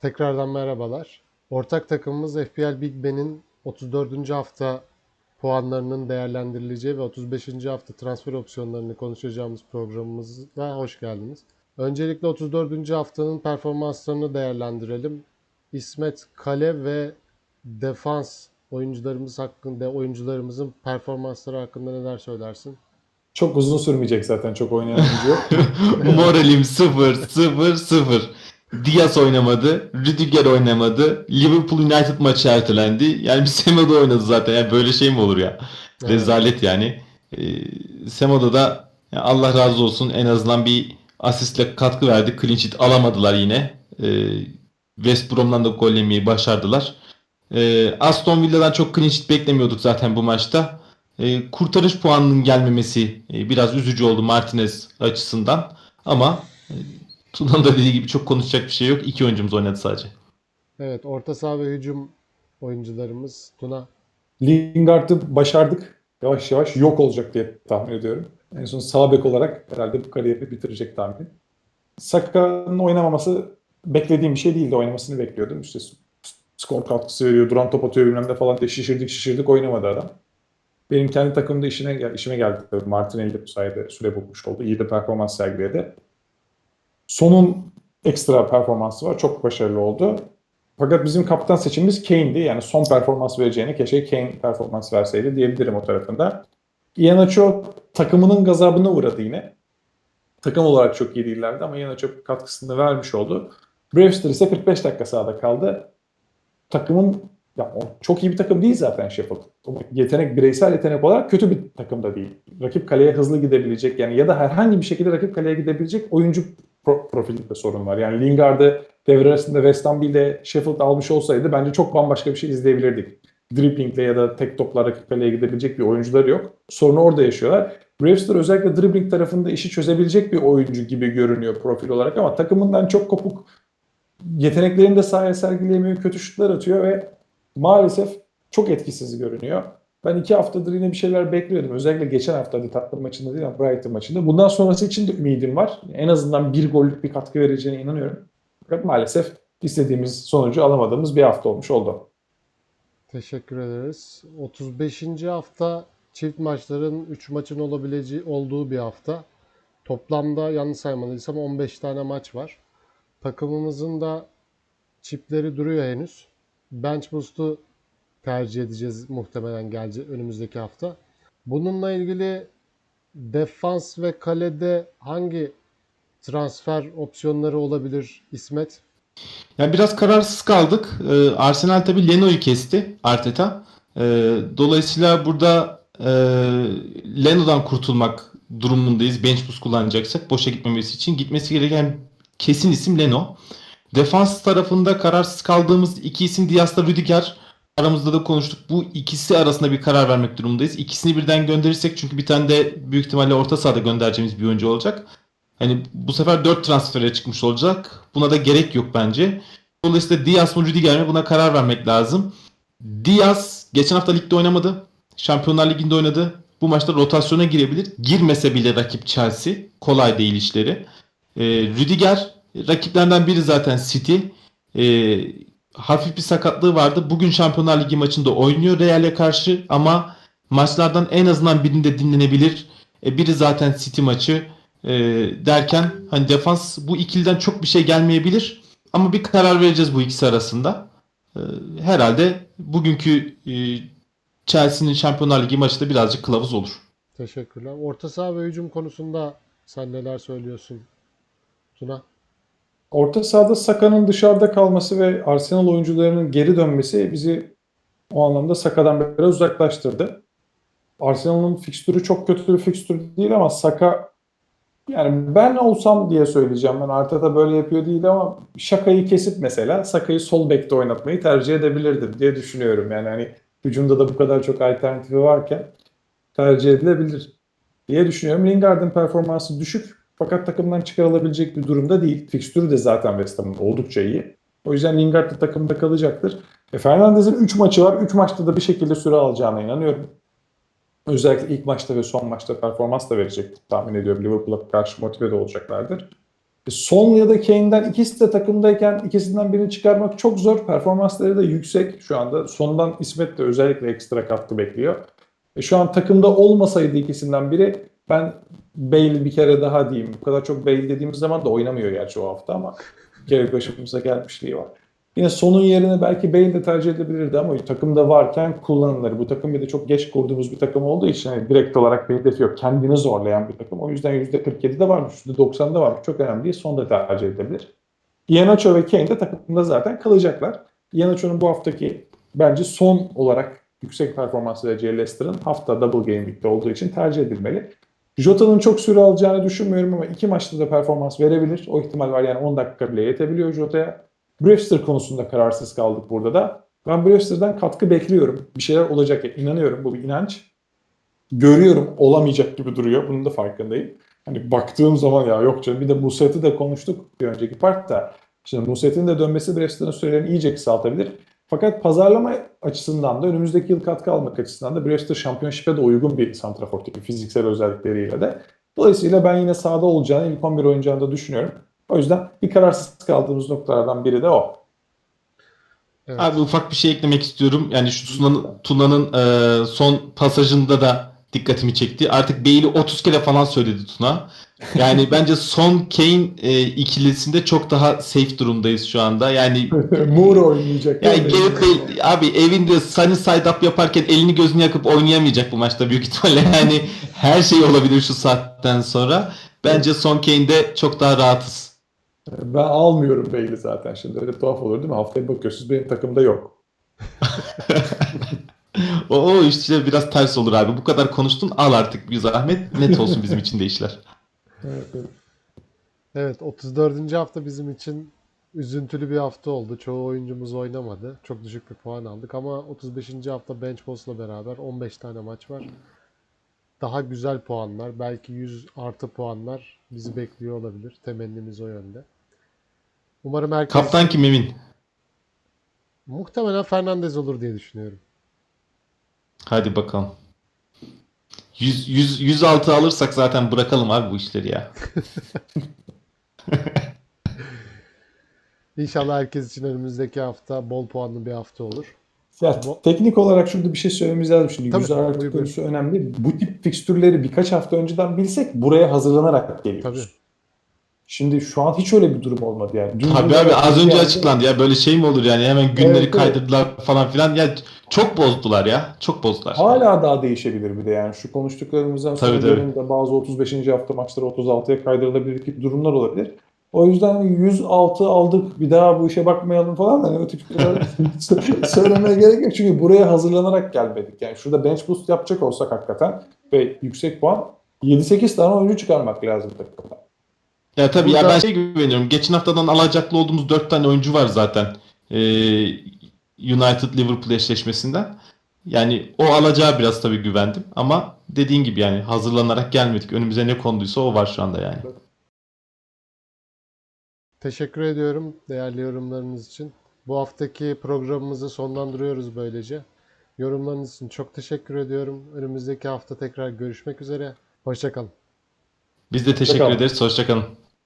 Tekrardan merhabalar. Ortak takımımız FPL Big Ben'in 34. hafta puanlarının değerlendirileceği ve 35. hafta transfer opsiyonlarını konuşacağımız programımıza hoş geldiniz. Öncelikle 34. haftanın performanslarını değerlendirelim. İsmet Kale ve defans oyuncularımız hakkında oyuncularımızın performansları hakkında neler söylersin? Çok uzun sürmeyecek zaten çok oynayan oyuncu yok. Moralim 0 0 0. Diaz oynamadı, Rüdiger oynamadı, Liverpool United maçı ertelendi. Yani bir Semedo oynadı zaten. Yani böyle şey mi olur ya? Evet. Rezalet yani. Ee, Semedo da ya Allah razı olsun en azından bir asistle katkı verdi. Clean sheet alamadılar yine. Ee, West Brom'dan da gol yemeyi başardılar. Ee, Aston Villa'dan çok clean sheet beklemiyorduk zaten bu maçta. Ee, kurtarış puanının gelmemesi e, biraz üzücü oldu Martinez açısından. Ama e, Tuna'nın da dediği gibi çok konuşacak bir şey yok. İki oyuncumuz oynadı sadece. Evet, orta saha ve hücum oyuncularımız Tuna. Lingard'ı başardık. Yavaş yavaş yok olacak diye tahmin ediyorum. En son sağ bek olarak herhalde bu kariyeri bitirecek tahmin. Saka'nın oynamaması beklediğim bir şey değildi. Oynamasını bekliyordum. İşte skor katkısı veriyor, duran top atıyor bilmem ne falan diye şişirdik şişirdik oynamadı adam. Benim kendi takımda işine, işime geldi. Martinelli de bu sayede süre bulmuş oldu. İyi de performans sergiledi. Sonun ekstra performansı var. Çok başarılı oldu. Fakat bizim kaptan seçimimiz Kane'di. Yani son performans vereceğine keşke Kane performans verseydi diyebilirim o tarafında. Iheanacho takımının gazabına uğradı yine. Takım olarak çok iyi değillerdi ama Iheanacho katkısını vermiş oldu. Brewster ise 45 dakika sahada kaldı. Takımın ya çok iyi bir takım değil zaten Sheffield. Yetenek, bireysel yetenek olarak kötü bir takım da değil. Rakip kaleye hızlı gidebilecek yani ya da herhangi bir şekilde rakip kaleye gidebilecek oyuncu pro- profilinde sorun var. Yani Lingard'ı devre arasında West Ham ile Sheffield almış olsaydı bence çok bambaşka bir şey izleyebilirdik. Driblingle ya da tek topla rakip gidebilecek bir oyuncuları yok. Sorunu orada yaşıyorlar. Brewster özellikle dribbling tarafında işi çözebilecek bir oyuncu gibi görünüyor profil olarak ama takımından çok kopuk yeteneklerini de sahaya sergileyemiyor, kötü şutlar atıyor ve maalesef çok etkisiz görünüyor. Ben iki haftadır yine bir şeyler bekliyordum. Özellikle geçen hafta hadi Tottenham maçında değil ama Brighton maçında. Bundan sonrası için de ümidim var. En azından bir gollük bir katkı vereceğine inanıyorum. Fakat maalesef istediğimiz sonucu alamadığımız bir hafta olmuş oldu. Teşekkür ederiz. 35. hafta çift maçların 3 maçın olabileceği olduğu bir hafta. Toplamda yanlış saymadıysam 15 tane maç var. Takımımızın da çipleri duruyor henüz. Bench boost'u tercih edeceğiz muhtemelen gelecek önümüzdeki hafta. Bununla ilgili defans ve kalede hangi transfer opsiyonları olabilir İsmet? Yani biraz kararsız kaldık. Ee, Arsenal tabii Leno'yu kesti Arteta. Ee, dolayısıyla burada e, Leno'dan kurtulmak durumundayız. Bench boost kullanacaksak boşa gitmemesi için. Gitmesi gereken kesin isim Leno. Defans tarafında kararsız kaldığımız iki isim Diaz'la Rüdiger. Aramızda da konuştuk. Bu ikisi arasında bir karar vermek durumundayız. İkisini birden gönderirsek çünkü bir tane de büyük ihtimalle orta sahada göndereceğimiz bir oyuncu olacak. Hani bu sefer 4 transfere çıkmış olacak. Buna da gerek yok bence. Dolayısıyla Diaz mı Rüdiger mi buna karar vermek lazım. Diaz geçen hafta ligde oynamadı. Şampiyonlar Ligi'nde oynadı. Bu maçta rotasyona girebilir. Girmese bile rakip Chelsea. Kolay değil işleri. Ee, Rüdiger rakiplerden biri zaten City. Ee, hafif bir sakatlığı vardı. Bugün Şampiyonlar Ligi maçında oynuyor Real'e karşı ama maçlardan en azından birinde dinlenebilir. E, biri zaten City maçı e, derken hani defans bu ikiliden çok bir şey gelmeyebilir ama bir karar vereceğiz bu ikisi arasında. E, herhalde bugünkü e, Chelsea'nin Şampiyonlar Ligi maçı da birazcık kılavuz olur. Teşekkürler. Orta saha ve hücum konusunda sen neler söylüyorsun Tuna? Orta sahada Saka'nın dışarıda kalması ve Arsenal oyuncularının geri dönmesi bizi o anlamda Saka'dan biraz uzaklaştırdı. Arsenal'ın fikstürü çok kötü bir fikstür değil ama Saka yani ben olsam diye söyleyeceğim. Ben Arteta böyle yapıyor değil ama şakayı kesip mesela Saka'yı sol bekte oynatmayı tercih edebilirdim diye düşünüyorum. Yani hani hücumda da bu kadar çok alternatifi varken tercih edilebilir diye düşünüyorum. Lingard'ın performansı düşük fakat takımdan çıkarılabilecek bir durumda değil. Fikstürü de zaten West Ham'ın oldukça iyi. O yüzden Lingard da takımda kalacaktır. E, Fernandez'in 3 maçı var. 3 maçta da bir şekilde süre alacağına inanıyorum. Özellikle ilk maçta ve son maçta performans da verecektir tahmin ediyorum. Liverpool'a karşı motive de olacaklardır. Son ya da Kane'den ikisi de takımdayken ikisinden birini çıkarmak çok zor. Performansları da yüksek şu anda. Sondan İsmet de özellikle ekstra katkı bekliyor. E şu an takımda olmasaydı ikisinden biri ben Bale bir kere daha diyeyim. Bu kadar çok Bale dediğimiz zaman da oynamıyor gerçi o hafta ama bir kere başımıza gelmişliği var. Yine sonun yerine belki Bale de tercih edilebilirdi ama takımda varken kullanılır. Bu takım bir de çok geç kurduğumuz bir takım olduğu için hani direkt olarak bir hedefi yok. Kendini zorlayan bir takım. O yüzden %47'de varmış, %90'da varmış. Çok önemli değil. Son da tercih edilebilir. Iheanacho ve Kane de takımda zaten kalacaklar. Iheanacho'nun bu haftaki bence son olarak yüksek performans vereceği Leicester'ın hafta double game olduğu için tercih edilmeli. Jota'nın çok süre alacağını düşünmüyorum ama iki maçta da performans verebilir. O ihtimal var yani 10 dakika bile yetebiliyor Jota'ya. Brewster konusunda kararsız kaldık burada da. Ben Brewster'dan katkı bekliyorum. Bir şeyler olacak ya inanıyorum bu bir inanç. Görüyorum olamayacak gibi duruyor. Bunun da farkındayım. Hani baktığım zaman ya yok canım bir de Muset'i de konuştuk bir önceki partta. Şimdi Muset'in de dönmesi Brewster'ın sürelerini iyice kısaltabilir. Fakat pazarlama açısından da önümüzdeki yıl katkı almak açısından da Brewster şampiyonşipe de uygun bir santrafor tipi fiziksel özellikleriyle de. Dolayısıyla ben yine sahada olacağını ilk 11 oynayacağını da düşünüyorum. O yüzden bir kararsız kaldığımız noktalardan biri de o. Evet. Abi ufak bir şey eklemek istiyorum. Yani şu Tuna'nın, Tuna'nın e, son pasajında da dikkatimi çekti. Artık Bale'i 30 kere falan söyledi Tuna. Yani bence son Kane e, ikilisinde çok daha safe durumdayız şu anda. Yani Moore oynayacak. yani Gareth Bale abi evinde sunny side up yaparken elini gözünü yakıp oynayamayacak bu maçta büyük ihtimalle. Yani her şey olabilir şu saatten sonra. Bence son Kane'de çok daha rahatız. Ben almıyorum Bale'i zaten şimdi. Öyle tuhaf olur değil mi? Haftaya bakıyorsunuz benim takımda yok. O, işte biraz ters olur abi. Bu kadar konuştun al artık bir zahmet. Net olsun bizim için de işler. Evet 34. hafta bizim için üzüntülü bir hafta oldu. Çoğu oyuncumuz oynamadı. Çok düşük bir puan aldık ama 35. hafta Bench Boss'la beraber 15 tane maç var. Daha güzel puanlar, belki 100 artı puanlar bizi bekliyor olabilir. Temennimiz o yönde. Umarım herkes Kaptan kim Emin? muhtemelen Fernandez olur diye düşünüyorum. Hadi bakalım. 100, 100, 106 alırsak zaten bırakalım abi bu işleri ya. İnşallah herkes için önümüzdeki hafta bol puanlı bir hafta olur. Ya, teknik olarak şurada bir şey söylememiz lazım şimdi. Tabii, Yüz buyur. konusu önemli. Bu tip fikstürleri birkaç hafta önceden bilsek buraya hazırlanarak geliyoruz. Tabii. Şimdi şu an hiç öyle bir durum olmadı yani. Dün Abi bir- abi az önce yani- açıklandı ya böyle şey mi olur yani hemen günleri Evet, evet. kaydırdılar falan filan ya çok bozdular ya çok bozdular. Hala daha değişebilir bir de yani. Şu konuştuklarımızdan Tabii, tabii. bazı 35. hafta maçları 36'ya kaydırılabilir gibi durumlar olabilir. O yüzden 106 aldık bir daha bu işe bakmayalım falan hani o tip söylemeye gerek yok. Çünkü buraya hazırlanarak gelmedik. Yani şurada bench boost yapacak olsak hakikaten ve yüksek puan 7-8 tane oyuncu çıkarmak lazım takımda. Ya tabii Burada- ya ben şey güveniyorum. Geçen haftadan alacaklı olduğumuz 4 tane oyuncu var zaten. Ee, United Liverpool eşleşmesinden. Yani o alacağı biraz tabii güvendim ama dediğin gibi yani hazırlanarak gelmedik. Önümüze ne konduysa o var şu anda yani. Teşekkür ediyorum değerli yorumlarınız için. Bu haftaki programımızı sonlandırıyoruz böylece. Yorumlarınız için çok teşekkür ediyorum. Önümüzdeki hafta tekrar görüşmek üzere. Hoşçakalın. Biz de teşekkür Hoşçakalın. ederiz. Hoşçakalın.